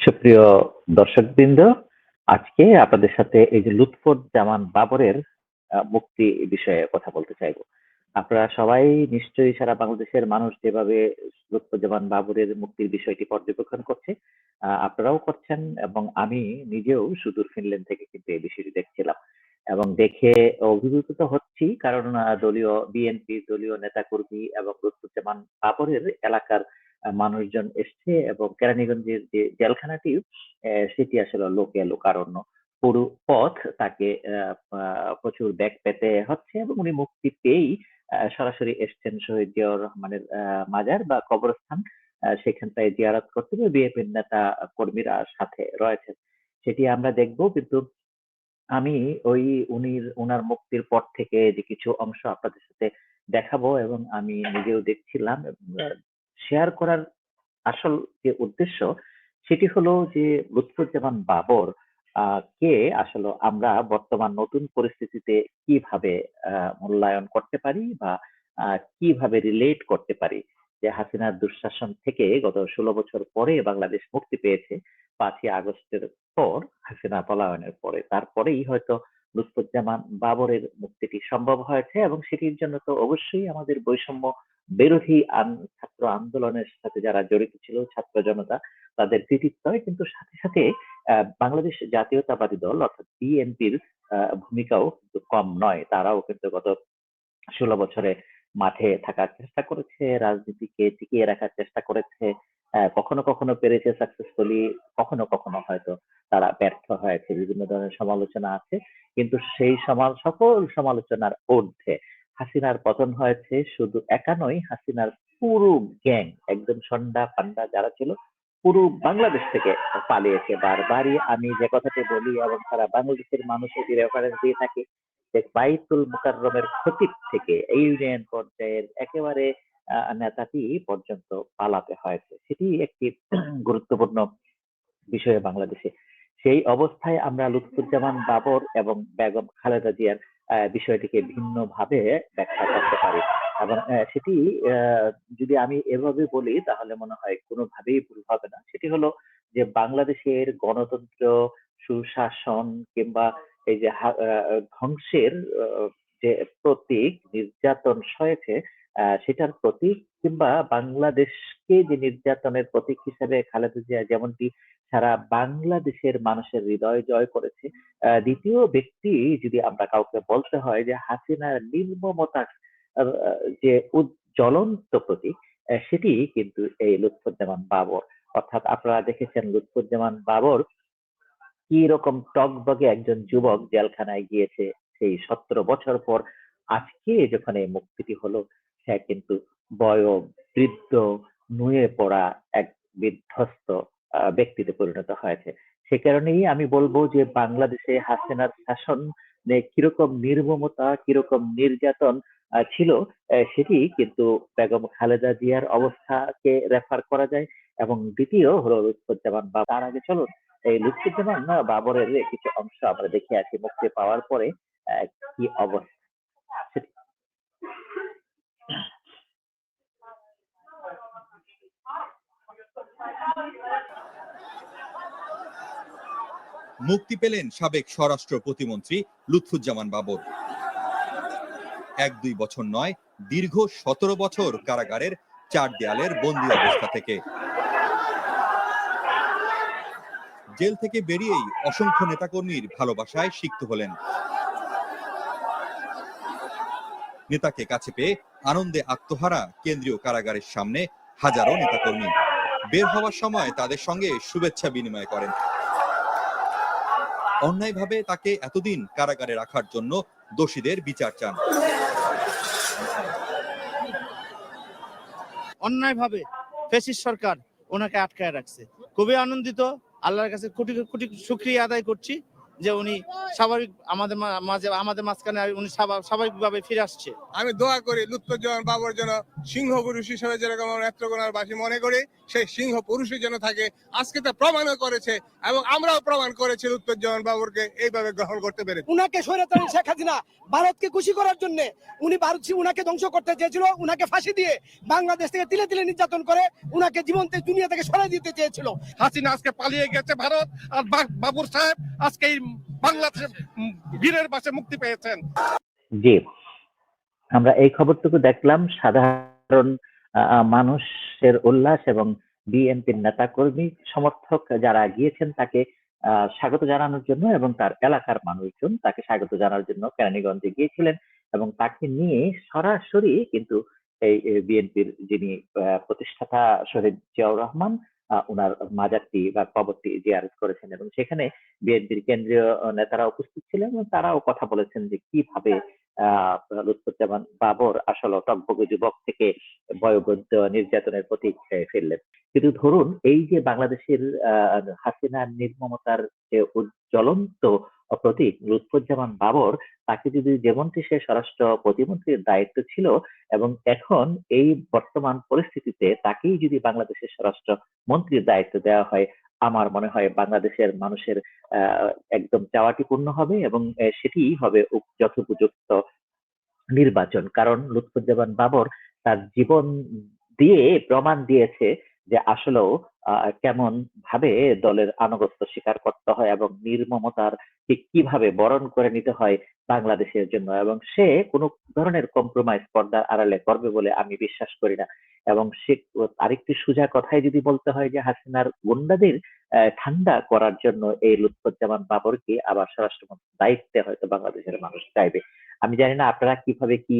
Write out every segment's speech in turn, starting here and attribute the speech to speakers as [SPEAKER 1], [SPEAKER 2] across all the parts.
[SPEAKER 1] সুপ্রিয় দর্শকবৃন্দ, আজকে আপনাদের সাথে এই যে লুৎফুজ্জামান বাবরের মুক্তি বিষয়ে কথা বলতে চাইব। আপনারা সবাই নিশ্চয়ই সারা বাংলাদেশের মানুষ যেভাবে লুৎফুজ্জামান বাবরের মুক্তির বিষয়টি পর্যবেক্ষণ করছে আপনারাও করছেন এবং আমি নিজেও সুদূর ফিনল্যান্ড থেকে কিন্তু এই বিষয়টি দেখছিলাম। এবং দেখে অভিভূত তো হচ্ছি, কারণ দলীয় বিএনপি দলীয় নেতাকর্মী এবং লুৎফুজ্জামান বাবরের এলাকার মানুষজন এসছে এবং কেরানীগঞ্জের যে জেলখানাটি সেটি আসলে লোকে লোকারণ্য। পুরো পথ তাকে প্রচুর ব্যাগ পেতে হচ্ছে এবং উনি মুক্তি পেয়েই সরাসরি এসছেন শহীদ জিয়াউর রহমানের মাজার বা কবরস্থান সেখানটায় জিয়ারত করতে বিএনপির নেতা কর্মীরা সাথে রয়েছেন। সেটি আমরা দেখব, কিন্তু আমি ওই উনির, উনার মুক্তির পর থেকে যে কিছু অংশ আপনাদের সাথে দেখাবো এবং আমি নিজেও দেখছিলাম শেয়ার করার আসল যে উদ্দেশ্য, সেটি হলো যে লুৎফুজ্জামান বাবর কে আসলে আমরা বর্তমান নতুন পরিস্থিতিতে কীভাবে মূল্যায়ন করতে পারি বা কীভাবে রিলেট করতে পারি? যে হাসিনার দুঃশাসন থেকে গত ষোলো বছর পরে বাংলাদেশ মুক্তি পেয়েছে, পাঁচই আগস্টের পর, হাসিনা পলায়নের পরে। তারপরেই হয়তো লুৎফুজ্জামান বাবরের মুক্তিটি সম্ভব হয়েছে এবং সেটির জন্য তো অবশ্যই আমাদের বৈষম্য বিরোধী ছাত্র আন্দোলনের সাথে যারা জড়িত ছিল, ছাত্র জনতা, তাদের কৃতিত্ব কিন্তু সাথে সাথে বাংলাদেশ জাতীয়তাবাদী দল, অর্থাৎ বিএনপির ভূমিকাও কিন্তু কম নয়। তারাও কিন্তু গত ষোলো বছরে মাঠে থাকার চেষ্টা করেছে, রাজনীতিকে টিকিয়ে রাখার চেষ্টা করেছে কখনো কখনো পেরেছে সাকসেসফুলি কখনো কখনো হয়তো তারা ব্যর্থ হয়েছে। বিভিন্ন ধরনের সমালোচনা আছে, কিন্তু সেই সমাল সকল সমালোচনার ঊর্ধ্বে হাসিনার পতন হয়েছে, শুধু একা নয়, হাসিনার পুরো গ্যাং, একদম সন্ডা পান্ডা যারা ছিল, পুরো বাংলাদেশ থেকে পালিয়েছে বারবারই। আমি যে কথাটি বলি এবং সারা বাংলাদেশের মানুষ এটি রেফারেন্স দিয়ে থাকে, যে বাইতুল মুকাররমের খতিব থেকে ইউনিয়ন পর্যায়ের একেবারে নেতাটি পর্যন্ত পালাতে হয়েছে। সেটি একটি গুরুত্বপূর্ণ বিষয় বাংলাদেশে। সেই অবস্থায় আমরা লুৎফুজ্জামান বাবর এবং বেগম খালেদা জিয়ার বিষয়টিকে ভিন্নভাবে ব্যাখ্যা করতে পারি। এবং সেটি যদি আমি এভাবে বলি, তাহলে মনে হয় কোনোভাবেই ভুল হবে না। সেটি হলো যে বাংলাদেশের গণতন্ত্র, সুশাসন কিংবা এই যে ধ্বংসের যে প্রতীক, নির্যাতন সয়েছে সেটার প্রতীক কিংবা বাংলাদেশকে যে নির্যাতনের প্রতীক হিসেবে খালেদা জিয়া যেমনটি সারা বাংলাদেশের মানুষের হৃদয় জয় করেছে দ্বিতীয় ব্যক্তি যদি আমরা কাউকে বলতে হয় যে হাসিনার নির্মমতার যে উজ্জ্বলন্ত প্রতীক সেটি কিন্তু এই লুৎফুজ্জামান বাবর। অর্থাৎ আপনারা দেখেছেন লুৎফুজ্জামান বাবর কি রকম টকবগে একজন যুবক জেলখানায় গিয়েছে সেই সতেরো বছর পর। আজকে যখন এই মুক্তিটি হলো, সে কিন্তু বয় বৃদ্ধ নুয়ে পড়া এক বিধ্বস্ত ব্যক্তিতে পরিণত হয়েছে। সে কারণেই আমি বলব যে বাংলাদেশে হাসিনার শাসন কীরকম নির্মমতা, কীরকম নির্যাতন ছিল সেটি কিন্তু বেগম খালেদা জিয়ার অবস্থাকে রেফার করা যায়। এবং দ্বিতীয় হলো লুৎফুজ্জামান বা তার আগে চলুন, এই লুৎফুজ্জামান বাবরের কিছু অংশ আমরা দেখে আসি, মুক্তি পাওয়ার পরে কি অবস্থা।
[SPEAKER 2] মুক্তি পেলেন সাবেক স্বরাষ্ট্র প্রতিমন্ত্রী লুৎফুজ্জামান বাবর। এক দুই বছর নয়, দীর্ঘ সতেরো বছর কারাগারের চার দেয়ালের বন্দি অবস্থা থেকে। জেল থেকে বেরিয়েই অসংখ্য নেতাকর্মীর ভালোবাসায় সিক্ত হলেন। নেতাকে কাছে পেয়ে আনন্দে আত্মহারা কেন্দ্রীয় কারাগারের সামনে হাজারো নেতাকর্মী। বের হওয়ার সময় তাদের সঙ্গে শুভেচ্ছা বিনিময় করেন। অন্যায়ভাবে তাকে এতদিন কারাগারে রাখার জন্য দোষীদের বিচার চান।
[SPEAKER 3] অন্যায়ভাবে ফেসিস সরকার ওনাকে আটকায় রাখছে। খুবই আনন্দিত, আল্লাহর কাছে কোটি কোটি শুক্রিয়া আদায় করছি। যে উনি স্বাভাবিক আমাদের মাঝে আমাদের মাঝখানে উনি স্বাভাবিকভাবে ফিরে আসছে।
[SPEAKER 4] আমি দোয়া করি লুৎফুজ্জামান বাবর যেন সিংহ পুরুষ হিসেবে যেরকম আমরা নেত্রকোনার বাসী মনে করি সেই সিংহ পুরুষই যেন থাকে। আজকে তা প্রমাণও করেছে এবং আমরাও প্রমাণ করেছি লুৎফুজ্জামান বাবরকে এইভাবে গ্রহণ করতে পেরে
[SPEAKER 5] উনাকে স্বৈরাচারী শেখ হাসিনা। ভারতকে খুশি করার জন্য উনি ভারত উনাকে ধ্বংস করতে চেয়েছিল উনাকে ফাঁসি দিয়ে বাংলাদেশ থেকে তিলে তিলে নির্যাতন করে উনাকে জীবন থেকে দুনিয়া থেকে সরাই দিতে চেয়েছিল।
[SPEAKER 6] হাসিনা আজকে পালিয়ে গেছে ভারত আর বাবুর সাহেব আজকে এই বীরের বাসে মুক্তি পেয়েছেন।
[SPEAKER 1] জি। আমরা এই খবরটুকু দেখলাম, সাধারণ মানুষের উল্লাস এবং বিএনপির সমর্থক যারা গিয়েছেন তাকে স্বাগত জানানোর জন্য এবং তার এলাকার মানুষজন তাকে স্বাগত জানার জন্য কেরানীগঞ্জে গিয়েছিলেন এবং তাকে নিয়ে সরাসরি কিন্তু এই বিএনপির যিনি প্রতিষ্ঠাতা শহীদ জিয়াউর রহমান ওনার মাজারটি বা কবরটি জিয়ারত করেছেন এবং সেখানে বিএনপির কেন্দ্রীয় নেতারা উপস্থিত ছিলেন এবং তারাও কথা বলেছেন যে কীভাবে লুৎফুজ্জামান বাবর আসলে টকবগে যুবক থেকে বয়োবৃদ্ধ নির্যাতনের প্রতীক ফেললেন কিন্তু ধরুন, এই যে বাংলাদেশের হাসিনার নির্মমতার যে জ্বলন্ত প্রতীক লুৎফুজ্জামান বাবর তাকে যদি যেমনটি সে স্বরাষ্ট্র প্রতিমন্ত্রীর দায়িত্ব ছিল এবং এখন এই বর্তমান পরিস্থিতিতে তাকেই যদি বাংলাদেশের স্বরাষ্ট্র মন্ত্রীর দায়িত্ব দেওয়া হয়, আমার মনে হয় বাংলাদেশের মানুষের একদম চাওয়াটি পূর্ণ হবে এবং সেটিই হবে যথোপযুক্ত নির্বাচন। কারণ লুৎফুজ্জামান বাবর তার জীবন দিয়ে, প্রমাণ দিয়েছে যে আসলেও কেমন ভাবে দলের আনুগত্য স্বীকার করতে হয় এবং নির্মমতার কীভাবে বরণ করে নিতে হয় বাংলাদেশের জন্য এবং সে কোনো ধরনের কম্প্রোমাইজ পর্দার আড়ালে করবে বলে আমি বিশ্বাস করি না। এবং সে আরেকটি সোজা কথাই যদি বলতে হয় যে হাসিনার গুন্ডাদের ঠান্ডা করার জন্য এই লুৎফুজ্জামান বাবরকে আবার স্বরাষ্ট্রমন্ত্রীর দায়িত্বে হয়তো বাংলাদেশের মানুষ চাইবে। আমি জানি না আপনারা কীভাবে কি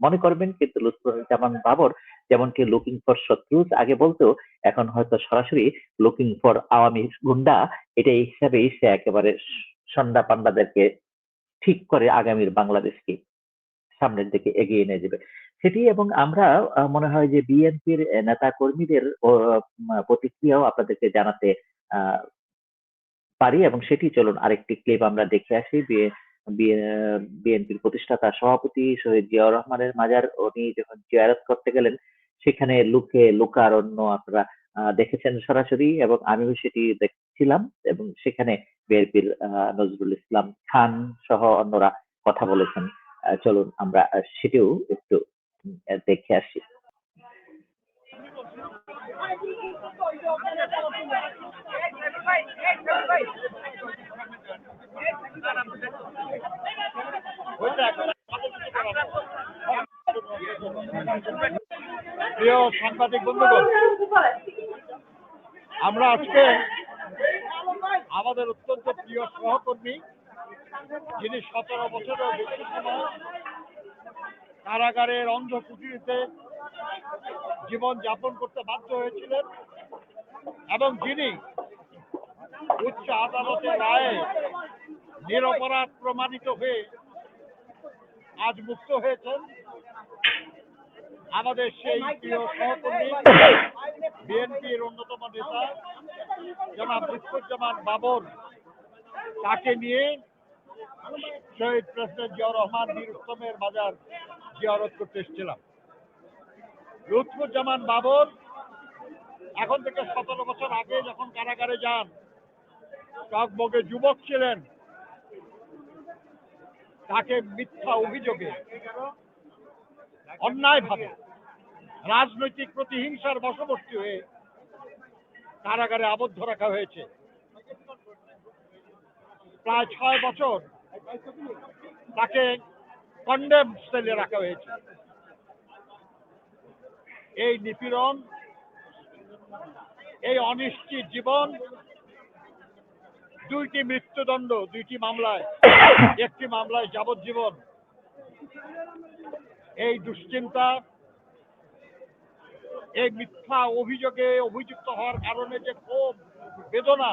[SPEAKER 1] মনে করবেন কিন্তু লুৎফুজ্জামান বাবর যেমন কি লুকিং ফর শত্রুজ, আগে বলতো, এখন হয়তো সরাসরি লুকিং ফর আওয়ামী গুন্ডা এটা হিসাবেই সে একেবারে সন্ডা পান্ডাদেরকে ঠিক করে আগামীর বাংলাদেশকে সামনের দিকে এগিয়ে নিয়ে যাবে। সেটি এবং আমরা মনে হয় যে বিএনপির নেতা কর্মীদের প্রতিক্রিয়াও আপনাদেরকে জানাতে পারি এবং সেটি চলুন আরেকটি ক্লিপ আমরা দেখে আসি। বিএনপির প্রতিষ্ঠাতা সভাপতি শহীদ জিয়াউর রহমানের মাজার উনি যখন জিয়ারত করতে গেলেন সেখানে লুকে লোকারণ্য আপনারা দেখেছেন সরাসরি এবং আমিও সেটি দেখছিলাম এবং সেখানে বিএনপির নজরুল ইসলাম খান সহ অন্যরা কথা বলেছেন চলুন আমরা সেটিও একটু দেখে আসি
[SPEAKER 6] প্রিয় সাংবাদিক আমরা আজকে আমাদের অত্যন্ত প্রিয় সহকর্মী, যিনি সতেরো বছরের বেশি সময় কারাগারের অন্ধ কুটিরিতে জীবন যাপন করতে বাধ্য হয়েছিলেন এবং যিনি উচ্চ আদালতের রায়ে নিরপরাধ প্রমাণিত হয়ে আজ মুক্ত হয়েছেন আমাদের সেই প্রিয় সহকর্মী, বিএনপির অন্যতম নেতা, জনাব লুৎফুজ্জামান বাবর। তাকে নিয়ে শহীদ প্রেসিডেন্ট জিয়াউর রহমান বীর উত্তমের বাজার জিয়ারত করতে এসেছিলাম। লুৎফুজ্জামান বাবর এখন থেকে সতেরো বছর আগে যখন কারাগারে যান, টকবগে যুবক ছিলেন তাকে মিথ্যা অভিযোগে অন্যায়ভাবে রাজনৈতিক প্রতিহিংসার বশবর্তী হয়ে কারাগারে আবদ্ধ রাখা হয়েছে। প্রায় ছয় বছর তাকে কন্ডেম সেলে রাখা হয়েছে। এই নিপীড়ন, এই অনিশ্চিত জীবন দুইটি মৃত্যুদণ্ড, দুইটি মামলায়, একটি মামলায় যাবজ্জীবন। এই দুশ্চিন্তা, এই মিথ্যা অভিযোগে অভিযুক্ত হওয়ার কারণে যে ক্ষোভ, বেদনা,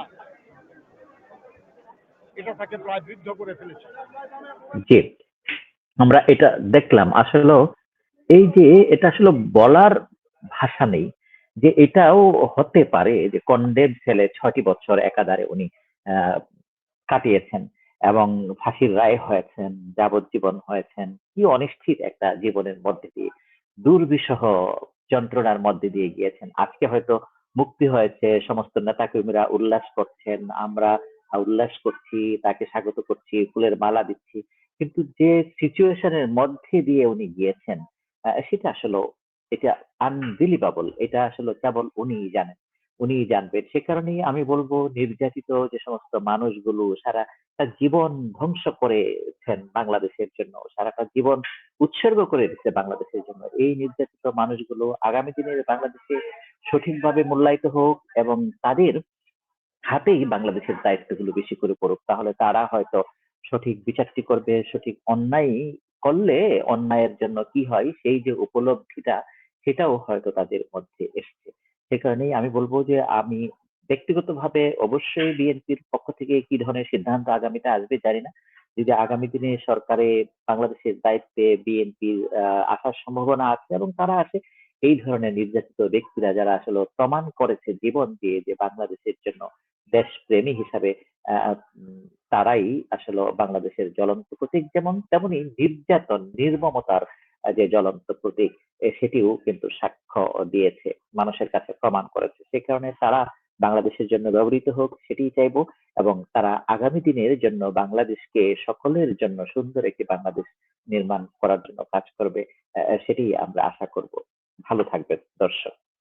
[SPEAKER 6] এটা তাকে প্রায় বৃদ্ধ করে ফেলেছে।
[SPEAKER 1] জি, আমরা এটা দেখলাম। আসলে এই যে এটা আসলে বলার ভাষা নেই, যে এটাও হতে পারে যে কন্ডেম ছেলে ছয়টি বছর একাধারে উনি কাটিয়েছেন এবং ফাঁসির রায় হয়েছেন, যাবজ্জীবন হয়েছেন, কি অনিশ্চিত একটা জীবনের মধ্যে দিয়ে, দুর্বিষহ যন্ত্রণার মধ্যে দিয়ে গিয়েছেন। আজকে হয়তো মুক্তি হয়েছে, সমস্ত নেতাকর্মীরা উল্লাস করছেন, আমরা উল্লাস করছি, তাকে স্বাগত করছি, ফুলের মালা দিচ্ছি, কিন্তু যে সিচুয়েশনের মধ্যে দিয়ে উনি গিয়েছেন সেটা আসলে, এটা আনবিলিভাবল এটা আসলে কেবল উনিই জানেন। উনিই জানবেন সে কারণেই আমি বলব, নির্যাতিত যে সমস্ত মানুষগুলো, সারা তার জীবন ধ্বংস করেছেন বাংলাদেশের জন্য। সারাটা জীবন উৎসর্গ করে দিচ্ছে বাংলাদেশের জন্য। এই নির্যাতিত মানুষগুলো আগামী দিনের বাংলাদেশে সঠিকভাবে মূল্যায়িত হোক এবং তাদের হাতেই বাংলাদেশের দায়িত্বগুলো বেশি করে পড়ুক, তাহলে তারা হয়তো সঠিক বিচারটি করবে, সঠিক অন্যায় করলে অন্যায়ের জন্য কি হয়, সেই যে উপলব্ধিটা, সেটাও হয়তো তাদের মধ্যে এসছে। সে কারণেই আমি বলব যে, আমি ব্যক্তিগতভাবে অবশ্যই বিএনপির পক্ষ থেকে কি ধরনের সিদ্ধান্ত আগামীতে আসবে জানি না। যদি আগামী দিনে সরকারে বাংলাদেশের দায়িত্বে বিএনপির আসার সম্ভাবনা আছে এবং তারা আছে, এই ধরনের নির্যাতিত ব্যক্তিরা যারা আসলে প্রমাণ করেছে জীবন দিয়ে যে বাংলাদেশের জন্য দেশপ্রেমী হিসাবে তারাই আসলে বাংলাদেশের জ্বলন্ত প্রতীক। যেমন, তেমনি নির্যাতন, নির্মমতার যে জ্বলন্ত প্রতীক সেটিও কিন্তু সাক্ষ্য দিয়েছে, মানুষের কাছে প্রমাণ করেছে। সে কারণে তারা বাংলাদেশের জন্য ব্যবহৃত হোক সেটি চাইব এবং তারা আগামী দিনের জন্য বাংলাদেশকে সকলের জন্য সুন্দর একটি বাংলাদেশ নির্মাণ করার জন্য কাজ করবে সেটি আমরা আশা করব। ভালো থাকবেন, দর্শক।